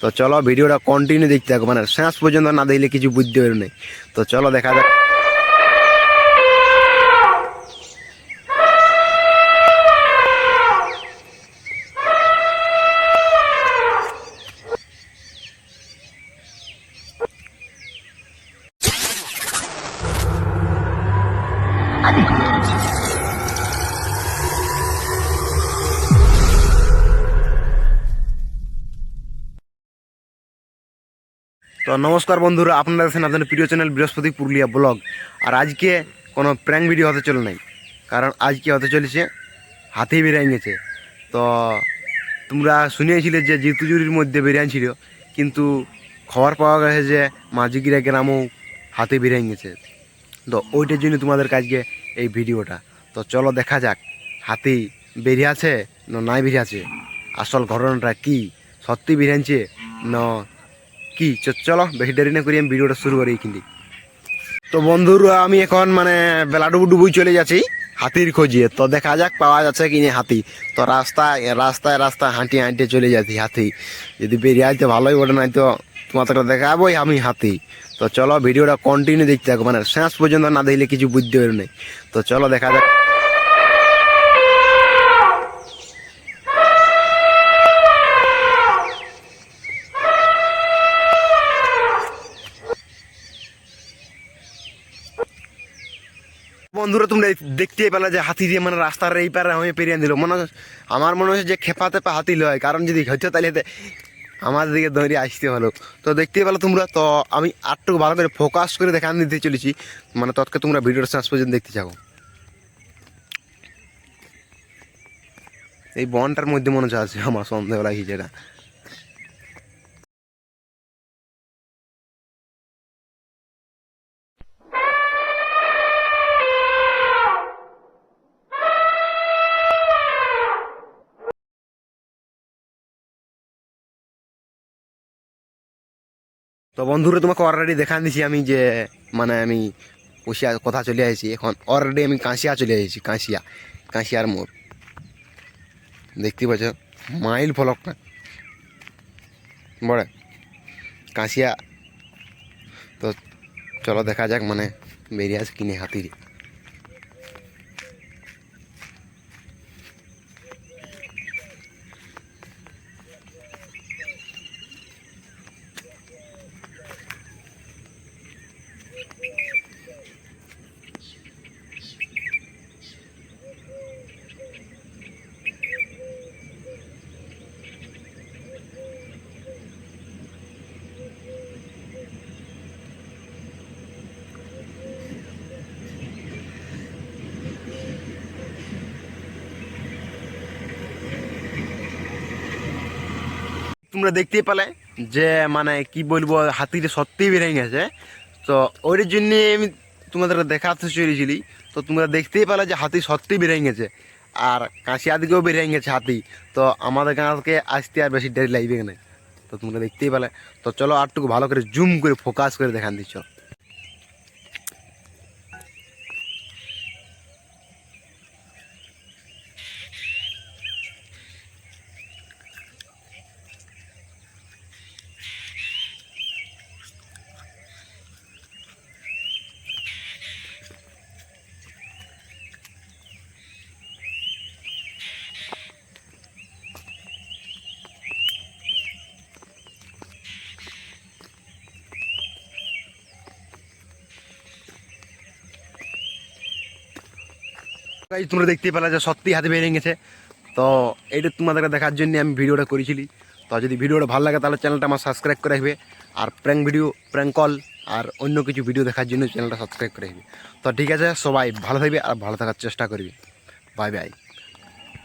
তো চলো ভিডিওটা কন্টিনিউ দেখতে থাকো। মানে শেষ পর্যন্ত না দেখলে কিছু বুঝতে পারো নাই। তো চলো দেখা যাক। তো নমস্কার বন্ধুরা, আপনারা দেখছেন আপনাদের প্রিয় চ্যানেল বৃহস্পতি পুরুলিয়া ব্লগ। আর আজকে কোনো প্র্যাঙ্ক ভিডিও হতে চলে নাই, কারণ আজকে হতে চলেছে, হাতি বেরিয়ে গেছে। তো তোমরা শুনিয়েছিলে যে জিতুজুরির মধ্যে ছিল, কিন্তু খবর পাওয়া গেছে যে মাঝিগিরা গ্রামও হাতি বেরিয়ে গেছে। তো ওইটার জন্য তোমাদের কাজকে এই ভিডিওটা। তো চলো দেখা যাক, হাতি বেরিয়ে আছে না নাই বেরিয়ে আছে? আসল ঘটনাটা কি? সত্যি বেরিয়েছে না কি? চলো, বেশি দেরি না করি, আমি ভিডিওটা শুরু করি কিন্তু তো বন্ধুরা, আমি এখন মানে বেলা ডুবু ডুবুই চলে যাচ্ছি, হাতির খোঁজে। তো দেখা যাক, পাওয়া যাচ্ছে কি না হাতি। তো রাস্তায় রাস্তায় রাস্তায় হাঁটি হাঁটিয়ে চলে যাচ্ছি হাতি। যদি বেরিয়ে আসতে ভালোই ওঠে নাই তো তোমাদের দেখাবোই আমি হাতি। তো চলো, ভিডিওটা কন্টিনিউ দেখতে থাকো। মানে শেষ পর্যন্ত না দেখলে কিছু বুঝতে পারো তো চলো, দেখা যাক। বন্ধুরা, তোমরা দেখতেই পেলে যে হাতি দিয়ে মানে রাস্তার এই পারে আমি পেরিয়ে দিল। মনে আমার মনে হচ্ছে যে খেপা তেপা হাতি লয়, কারণ যদি হইতো তাহলে আমার দিকে দৌড়িয়ে আসতে হলো। তো দেখতেই পেল তোমরা, তো আমি আটটুকু ভালো করে ফোকাস করে দেখান দিতে চলেছি। মানে তৎকে তোমরা ভিডিওর শেষ পর্যন্ত দেখতে যাব এই বনটার মধ্যে মনে হচ্ছে আছে আমার সন্দেহ লাগিয়েছে এটা তো বন্ধুরা, তোমাকে অলরেডি দেখান দিছি আমি যে মানে আমি কুশিয়া কথা চলে আসছি এখন অলরেডি আমি কাঁসিয়া চলে এসেছি কাঁসিয়া, কাঁসিয়ার মোর দেখতে পাচ্ছ? মাইল ফলক না? বড়, কাঁসিয়া। তো চলো দেখা যাক মানে বেরিয়ে আছে কিনে হাতির। তোমরা দেখতেই পেলে যে মানে কি বলব, হাতিটা সত্যিই বেরিয়ে গেছে। তো ওই জন্যে আমি তোমাদের দেখাতে চলেছিলি। তো তোমরা দেখতেই পালে যে, হাতি সত্যিই বেরিয়ে গেছে। আর কাঁচিয়া দিকেও বেরিয়ে গেছে হাতি। তো আমাদের গাঁকে আসতে আর বেশি দেরি লাগবে না। তো তোমরা দেখতেই পালে। তো চলো, আরটুকু ভালো করে জুম করে ফোকাস করে দেখান দিচ্ছ। গাইজ তোমরা দেখতেই পেলে যে সত্যি হাতে বেড়ে গেছে। তো এইটা তোমাদের দেখার জন্য আমি ভিডিওটা করেছিলি। তো যদি ভিডিওটা ভালো লাগে তাহলে চ্যানেলটা আমার সাবস্ক্রাইব করে রাখবে। আর প্র্যাঙ্ক ভিডিও প্র্যাঙ্ক কল আর অন্য কিছু ভিডিও দেখার জন্য চ্যানেলটা সাবস্ক্রাইব করে রাখবে। তো ঠিক আছে, সবাই ভালো থাকবে আর ভালো থাকার চেষ্টা করবে। Bye bye